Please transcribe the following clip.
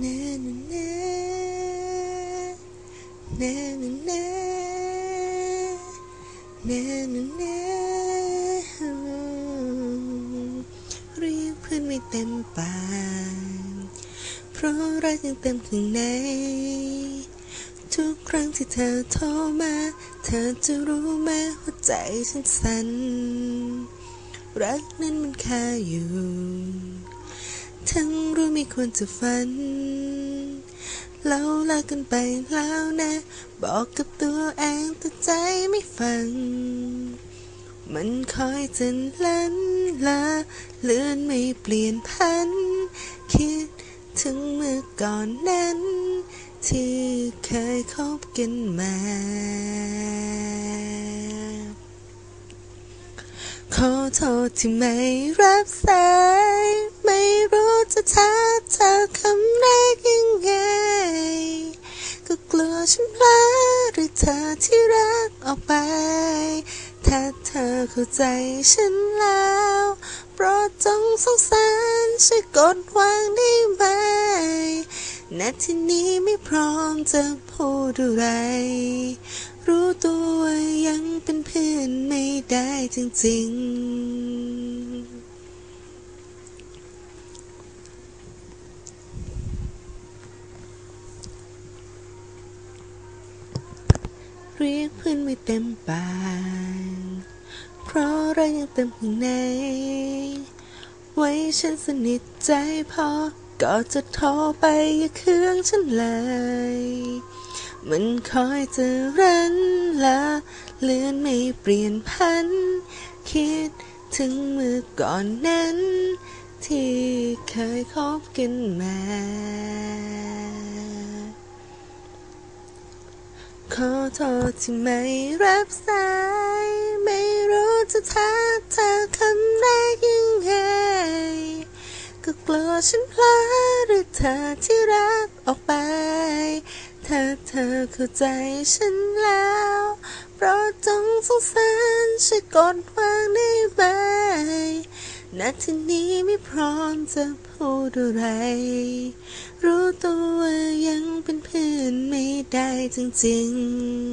แน่แน่แน่แน่แน่แน่เรียกเพื่อนไม่เต็มปากเพราะรักยังเต็มข้างในทุกครั้งที่เธอโทรมา เธอจะรู้ไหมหัวใจฉันสั่นรักนั้นมันคาอยู่ ทั้งรู้ไม่ควรจะฝัน เราลากันไปแล้วนะ บอกกับตัวเองแต่ใจไม่ฟัง มันคอยจะลันลาเลื่อนไม่เปลี่ยนพัน คิดถึงเมื่อก่อนนั้น ที่เคยคบกันมาขอโทษที่ไม่รับสาย ไม่รู้จะทักเธอคำแรกยังไง ก็กลัวฉันพลาดหรือเธอที่รักออกไป ถ้าเธอเข้าใจฉันแล้วโปรดจงสงสารช่วยกดวางได้ไหมนาทีนี้ไม่พร้อมจะพูดอะไร รู้ตัวยังเป็นเพื่อนไม่ได้จริงๆ เรียกเพื่อนไม่เต็มปาก เพราะเรายังเต็มข้างใน ไว้ฉันสนิทใจพอ ก็จะโทรไปอย่าเคืองฉันเลย มันคอยจะรันละเลื่อนไม่เปลี่ยนพัน คิดถึงเมื่อก่อนนั้น ที่เคยคบกันมา ขอ โทษที่ไม่รับสาย ไม่รู้จะทักเธอคำแรกยังไง ก็กลัวฉันพลาดหรือเธอที่รักออกไป ถ้าเธอเข้าใจฉันแล้วโปรดจงสงสารช่วยกดวางได้ไหมนาทีนี้ไม่พร้อมจะพูดอะไรรู้ ได้จริงๆ